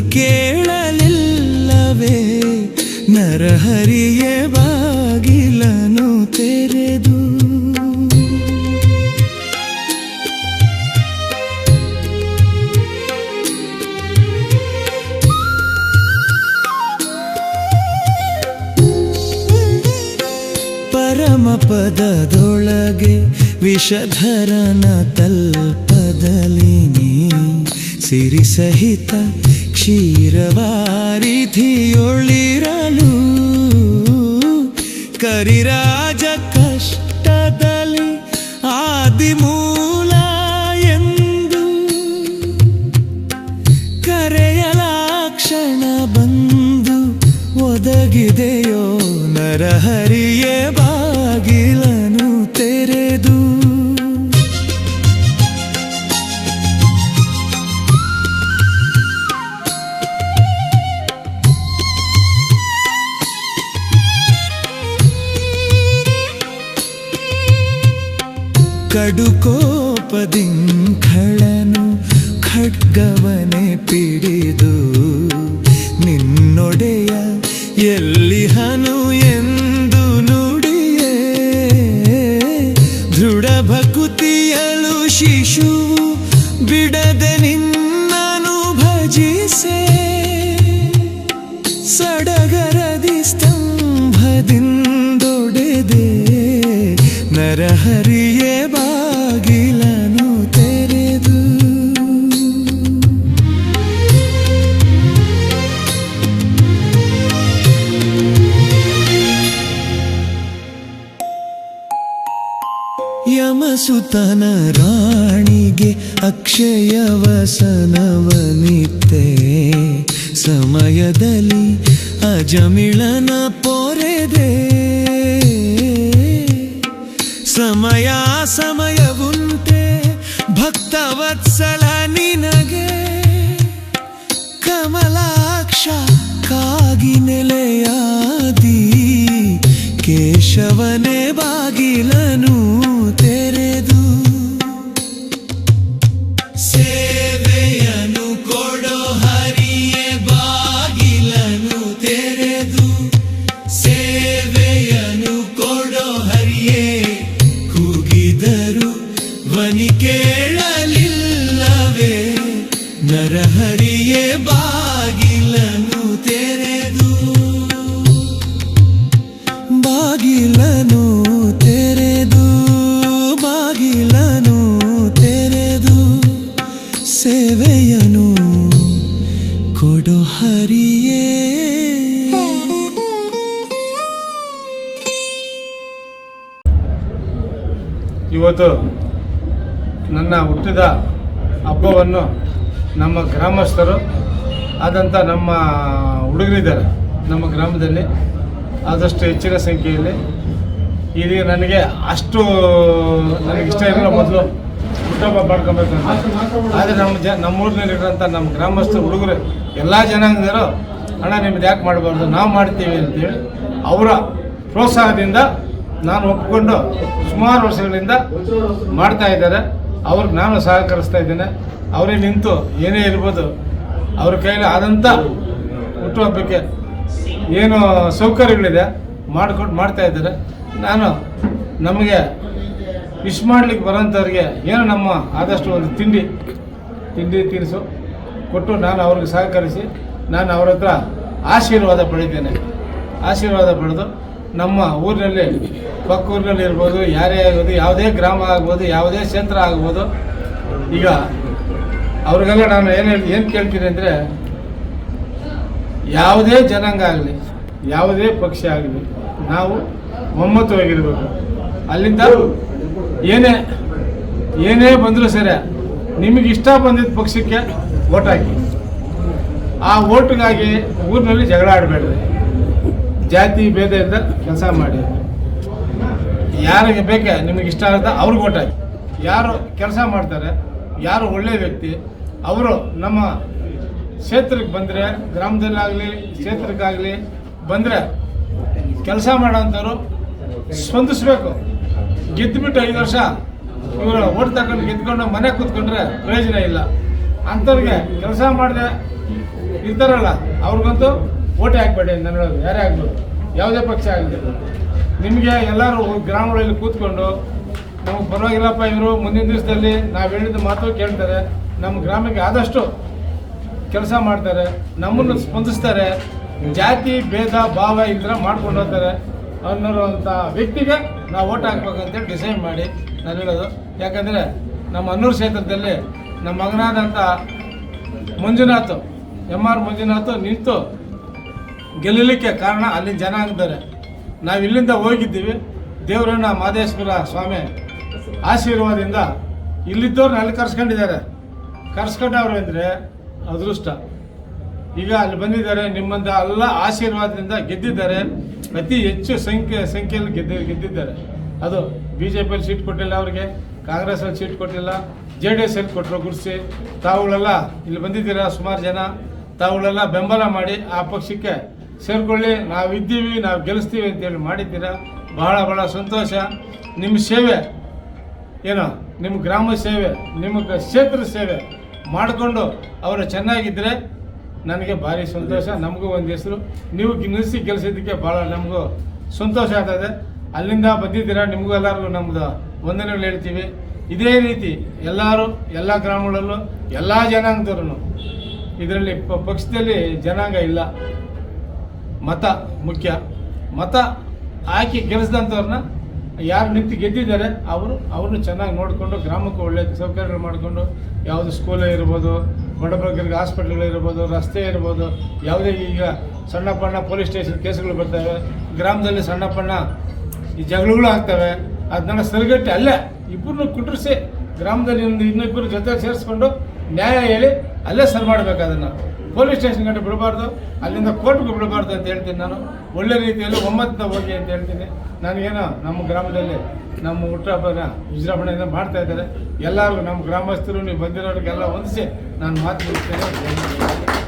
ಕೇಳಲಿಲ್ಲವೇ? ನರಹರಿಯೇ ಬಾಗಿಲನು ತೆರೆದು. ಪರಮ ಪದದೊಳಗೆ ವಿಷಧರನ ತಲ್ಪದಲಿ ನೀ ಸಿರಿ ಸಹಿತ ಕ್ಷೀರವಾರಿಧಿಯೊಳಿರಲು ಕರಿರಾಜ ಕಷ್ಟದಲ್ಲಿ ಆದಿಮೂಲ ಎಂದು ಕರೆಯಲಾಕ್ಷಣ ಬಂದು ಒದಗಿದೆಯೋ ನರಹರಿಯೇ ಬಾಗಿಲನು ಕಡುಕೋಪದಿಂಖಳನು ಖಡ್ಗವನೆ ಪಿಡಿದು ನಿನ್ನೊಡೆಯ ಎಲ್ಲಿಹನು ಎಂದು ಯಮಸುತನ ರಾಣಿಗೆ ಅಕ್ಷಯ ವಸನವನಿತ್ತೆ ಸಮಯದಲ್ಲಿ ಅಜಮಿಳನ ಪೊರೆದೆ. ಸಮಯ ಸಮಯವುಂಟೆ ಭಕ್ತವತ್ಸಲ ನಿನಗೆ. ಕಮಲಾಕ್ಷ ಕಾಗಿ ನೆಲೆಯಾದಿ ಕೇಶವನೇ ನರಹರಿಯೇ ಬಾಗಿಲನು ತೆರೆದು ಬಾಗಿಲನು ತೆರೆದು ಬಾಗಿಲನು ತೆರೆದು ಸೇವೆಯನು ಕೊಡು ಹರಿಯೇ. ಇವತ್ತು ನನ್ನ ಹುಟ್ಟಿದ ಹಬ್ಬವನ್ನು ನಮ್ಮ ಗ್ರಾಮಸ್ಥರು ಆದಂಥ ನಮ್ಮ ಹುಡುಗರಿದ್ದಾರೆ ನಮ್ಮ ಗ್ರಾಮದಲ್ಲಿ ಆದಷ್ಟು ಹೆಚ್ಚಿನ ಸಂಖ್ಯೆಯಲ್ಲಿ. ಇದೀಗ ನನಗೆ ಅಷ್ಟು ನನಗೆ ಇಷ್ಟ ಇರಲಿಲ್ಲ ಮೊದಲು ಹುಟ್ಟುಹಬ್ಬ ಮಾಡ್ಕೊಬೇಕು ಆದರೆ ನಮ್ಮ ಜ ನಮ್ಮ ಊರಿನಲ್ಲಿರೋಂಥ ನಮ್ಮ ಗ್ರಾಮಸ್ಥರು ಹುಡುಗರು ಎಲ್ಲ ಜನಾಂಗದರು ಹಣ ನಿಮ್ದು ಯಾಕೆ ಮಾಡಬಾರ್ದು? ನಾವು ಮಾಡ್ತೀವಿ ಅಂತೇಳಿ ಅವರ ಪ್ರೋತ್ಸಾಹದಿಂದ ನಾನು ಒಪ್ಪಿಕೊಂಡು ಸುಮಾರು ವರ್ಷಗಳಿಂದ ಮಾಡ್ತಾ ಇದ್ದಾರೆ. ಅವ್ರಿಗೆ ನಾನು ಸಹಕರಿಸ್ತಾ ಇದ್ದೇನೆ. ಅವರೇ ನಿಂತು ಏನೇ ಇರ್ಬೋದು ಅವ್ರ ಕೈಯಲ್ಲಿ ಆದಂಥ ಹುಟ್ಟುಹಬ್ಬಕ್ಕೆ ಏನು ಸೌಕರ್ಯಗಳಿದೆ ಮಾಡ್ಕೊಂಡು ಮಾಡ್ತಾ ಇದ್ದಾರೆ. ನಾನು ನಮಗೆ ವಿಶ್ ಮಾಡ್ಲಿಕ್ಕೆ ಬರೋಂಥವ್ರಿಗೆ ಏನು ನಮ್ಮ ಆದಷ್ಟು ಒಂದು ತಿಂಡಿ ತಿಂಡಿ ತಿನಿಸು ಕೊಟ್ಟು ನಾನು ಅವ್ರಿಗೆ ಸಹಕರಿಸಿ ನಾನು ಅವ್ರ ಹತ್ರ ಆಶೀರ್ವಾದ ಪಡಿತೇನೆ ಆಶೀರ್ವಾದ ಪಡೆದು ನಮ್ಮ ಊರಿನಲ್ಲಿ, ಪಕ್ಕ ಊರಿನಲ್ಲಿ ಇರ್ಬೋದು, ಯಾರೇ ಆಗ್ಬೋದು ಯಾವುದೇ ಗ್ರಾಮ ಆಗ್ಬೋದು, ಯಾವುದೇ ಕ್ಷೇತ್ರ ಆಗ್ಬೋದು, ಈಗ ಅವ್ರಿಗೆಲ್ಲ ನಾನು ಏನು ಹೇಳಿ ಏನು ಕೇಳ್ತೀನಿ ಅಂದರೆ, ಯಾವುದೇ ಜನಾಂಗ ಆಗಲಿ, ಯಾವುದೇ ಪಕ್ಷ ಆಗಲಿ, ನಾವು ಒಮ್ಮತವಾಗಿರಬೇಕು. ಅಲ್ಲಿಂದ ಏನೇ ಏನೇ ಬಂದರೂ ಸರಿ, ನಿಮಗೆ ಇಷ್ಟ ಬಂದಿದ್ದ ಪಕ್ಷಕ್ಕೆ ಓಟ್ ಹಾಕಿ. ಆ ಓಟ್ಗಾಗಿ ಊರಿನಲ್ಲಿ ಜಗಳ ಆಡಬೇಡ್ರಿ. ಜಾತಿ ಭೇದದಿಂದ ಕೆಲಸ ಮಾಡಿ. ಯಾರಿಗೆ ಬೇಕೆ, ನಿಮಗೆ ಇಷ್ಟ ಆಗುತ್ತೆ ಅವ್ರಿಗೆ ಓಟ್ ಹಾಕಿ. ಯಾರು ಕೆಲಸ ಮಾಡ್ತಾರೆ, ಯಾರು ಒಳ್ಳೆಯ ವ್ಯಕ್ತಿ ಅವರು ನಮ್ಮ ಕ್ಷೇತ್ರಕ್ಕೆ ಬಂದರೆ, ಗ್ರಾಮದಲ್ಲಾಗಲಿ, ಕ್ಷೇತ್ರಕ್ಕಾಗಲಿ ಬಂದರೆ ಕೆಲಸ ಮಾಡೋಂಥವ್ರು ಸ್ಪಂದಿಸ್ಬೇಕು. ಗೆದ್ದುಬಿಟ್ಟು ಐದು ವರ್ಷ ಇವರು ಓಟ್ ತಗೊಂಡು ಗೆದ್ಕೊಂಡು ಮನೆ ಕೂತ್ಕೊಂಡ್ರೆ ಪ್ರಯೋಜನ ಇಲ್ಲ. ಅಂಥವ್ರಿಗೆ ಕೆಲಸ ಮಾಡಿದೆ ಇರ್ತಾರಲ್ಲ, ಅವ್ರಿಗಂತೂ ಓಟೆ ಹಾಕ್ಬೇಡಿ ನಾನು ಹೇಳೋದು. ಯಾರೇ ಆಗ್ಬೋದು ಯಾವುದೇ ಪಕ್ಷ ಆಗಲಿ. ನಿಮಗೆ ಎಲ್ಲರೂ ಗ್ರಾಮಗಳಲ್ಲಿ ಕೂತ್ಕೊಂಡು ನಮಗೆ ಪರವಾಗಿಲ್ಲಪ್ಪ ಇವರು, ಮುಂದಿನ ದಿವಸದಲ್ಲಿ ನಾವು ಹೇಳಿದ ಮಾತು ಕೇಳ್ತಾರೆ. ನಮ್ಮ ಗ್ರಾಮಕ್ಕೆ ಆದಷ್ಟು ಕೆಲಸ ಮಾಡ್ತಾರೆ, ನಮ್ಮನ್ನು ಸ್ಪಂದಿಸ್ತಾರೆ, ಜಾತಿ, ಭೇದ, ಭಾವ ಇದ್ರೆ ಮಾಡ್ಕೊಂಡು ಹೋಗ್ತಾರೆ. ಅನ್ನೋರುವಂಥ ವ್ಯಕ್ತಿಗೆ ನಾವು ಓಟ್ ಹಾಕ್ಬೇಕಂತೇಳಿ ಡಿಸೈಡ್ ಮಾಡಿ ನಾನು ಹೇಳೋದು. ಯಾಕಂದರೆ ನಮ್ಮ ಅನ್ನೂರು ಕ್ಷೇತ್ರದಲ್ಲಿ ನಮ್ಮ ಮಗನಾದಂಥ ಮಂಜುನಾಥ್ ಎಂ ಆರ್ ಮಂಜುನಾಥ್ ನಿಂತು ಗೆಲ್ಲಲಿಕ್ಕೆ ಕಾರಣ ಅಲ್ಲಿ ಜನ ಆಗಿದ್ದಾರೆ. ನಾವು ಇಲ್ಲಿಂದ ಹೋಗಿದ್ದೀವಿ. ದೇವರನ್ನ ಮಾದೇಶ್ವರ ಸ್ವಾಮಿ ಆಶೀರ್ವಾದದಿಂದ ಇಲ್ಲಿದ್ದವ್ರನ್ನ ಅಲ್ಲಿ ಕರ್ಸ್ಕೊಂಡಿದ್ದಾರೆ. ಕರ್ಸ್ಕೊಂಡವ್ರು ಅಂದರೆ ಅದೃಷ್ಟ. ಈಗ ಅಲ್ಲಿ ಬಂದಿದ್ದಾರೆ, ನಿಮ್ಮಂತ ಎಲ್ಲ ಆಶೀರ್ವಾದದಿಂದ ಗೆದ್ದಿದ್ದಾರೆ. ಅತಿ ಹೆಚ್ಚು ಸಂಖ್ಯೆ, ಸಂಖ್ಯೆಯಲ್ಲಿ ಗೆದ್ದ, ಗೆದ್ದಿದ್ದಾರೆ. ಅದು ಬಿ ಜೆ ಪಿಯಲ್ಲಿ ಸೀಟ್ ಕೊಟ್ಟಿಲ್ಲ ಅವ್ರಿಗೆ, ಕಾಂಗ್ರೆಸ್ಸಲ್ಲಿ ಸೀಟ್ ಕೊಟ್ಟಿಲ್ಲ, ಜೆ ಡಿ ಎಸ್ ಅಲ್ಲಿ ಕೊಟ್ಟರು ಗುರ್ಸಿ. ತಾವುಗಳೆಲ್ಲ ಇಲ್ಲಿ ಬಂದಿದ್ದೀರಾ ಸುಮಾರು ಜನ? ತಾವುಗಳೆಲ್ಲ ಬೆಂಬಲ ಮಾಡಿ ಆ ಪಕ್ಷಕ್ಕೆ ಸೇರಿಕೊಳ್ಳಿ. ನಾವು ಇದ್ದೀವಿ ನಾವು ಗೆಲ್ಲಿಸ್ತೀವಿ ಅಂತೇಳಿ ಮಾಡಿದ್ದೀರಾ? ಬಹಳ ಬಹಳ ಸಂತೋಷ. ನಿಮ್ಮ ಸೇವೆ, ಏನು? ನಿಮ್ಮ ಗ್ರಾಮ ಸೇವೆ ನಿಮ್ಮ ಕ್ಷೇತ್ರ ಸೇವೆ. ಮಾಡಿಕೊಂಡು ಅವರು ಚೆನ್ನಾಗಿದ್ದರೆ ನನಗೆ ಭಾರಿ ಸಂತೋಷ ನಮಗೂ ಒಂದು ಹೆಸರು. ನೀವು ನಿಲ್ಲಿಸಿ ಗೆಲ್ಸಿದ್ದಕ್ಕೆ ಭಾಳ ನಮಗೂ ಸಂತೋಷ ಆಗ್ತದೆ. ಅಲ್ಲಿಂದ ಬಂದಿದ್ದೀರಾ ನಿಮಗೂ ಎಲ್ಲರಿಗೂ ನಮ್ಮದು ವಂದನೆಗಳು ಹೇಳ್ತೀವಿ. ಇದೇ ರೀತಿ ಎಲ್ಲರೂ ಎಲ್ಲ ಗ್ರಾಮಗಳಲ್ಲೂ ಎಲ್ಲ ಜನಾಂಗದವ್ರು ಇದರಲ್ಲಿ ಪ- ಪಕ್ಷದಲ್ಲಿ ಜನಾಂಗ ಇಲ್ಲ. ಮತ ಮುಖ್ಯ. ಮತ ಹಾಕಿ ಗೆಲ್ಲಿಸಿದಂಥವ್ರನ್ನ ಯಾರು ನಿಂತು ಗೆದ್ದಿದ್ದಾರೆ, ಅವರು ಅವ್ರನ್ನ ಚೆನ್ನಾಗಿ ನೋಡಿಕೊಂಡು ಗ್ರಾಮಕ್ಕೆ ಒಳ್ಳೆ ಸೌಕರ್ಯಗಳು ಮಾಡಿಕೊಂಡು ಯಾವುದು ಸ್ಕೂಲೇ ಇರ್ಬೋದು, ಬಡಬಗ್ಗರಿಗೆ ಹಾಸ್ಪಿಟ್ಲ್ಗಳಿರ್ಬೋದು ರಸ್ತೆ ಇರ್ಬೋದು, ಯಾವುದೇ ಈಗ ಸಣ್ಣ ಪಣ್ಣ ಪೊಲೀಸ್ ಸ್ಟೇಷನ್ ಕೇಸ್ಗಳು ಬರ್ತವೆ, ಗ್ರಾಮದಲ್ಲಿ ಸಣ್ಣ ಪಣ್ಣ ಈ ಜಗಳಗಳು ಆಗ್ತವೆ ಅದನ್ನ ಸರಿಗಟ್ಟಿ ಅಲ್ಲೇ ಇಬ್ಬರನ್ನು ಕುಟ್ರಿಸಿ ಗ್ರಾಮದಲ್ಲಿ ಒಂದು ಇನ್ನೊಬ್ಬರು ಜೊತೆ ಸೇರಿಸ್ಕೊಂಡು ನ್ಯಾಯ ಹೇಳಿ ಅಲ್ಲೇ ಸರಿ ಮಾಡಬೇಕು ಅದನ್ನು. ಪೊಲೀಸ್ ಸ್ಟೇಷನ್ ಗಂಟೆ ಬಿಡಬಾರ್ದು, ಅಲ್ಲಿಂದ ಕೋರ್ಟ್ಗೆ ಬಿಡಬಾರ್ದು ಅಂತ ಹೇಳ್ತೀನಿ ನಾನು. ಒಳ್ಳೆ ರೀತಿಯಲ್ಲಿ ಒಮ್ಮತದ ಹೋಗಿ ಅಂತ ಹೇಳ್ತೀನಿ. ನನಗೇನೋ ನಮ್ಮ ಗ್ರಾಮದಲ್ಲಿ ನಮ್ಮ ಹುಟ್ಟಹಬ್ಬನ ವಿಜೃಂಭಣೆಯಿಂದ ಮಾಡ್ತಾ ಇದ್ದಾರೆ. ಎಲ್ಲರೂ ನಮ್ಮ ಗ್ರಾಮಸ್ಥರು, ನೀವು ಬಂದಿರೋರಿಗೆಲ್ಲ ಹೊಂದಿಸಿ ನಾನು ಮಾತು ಮುಗಿಸ್ತೇನೆ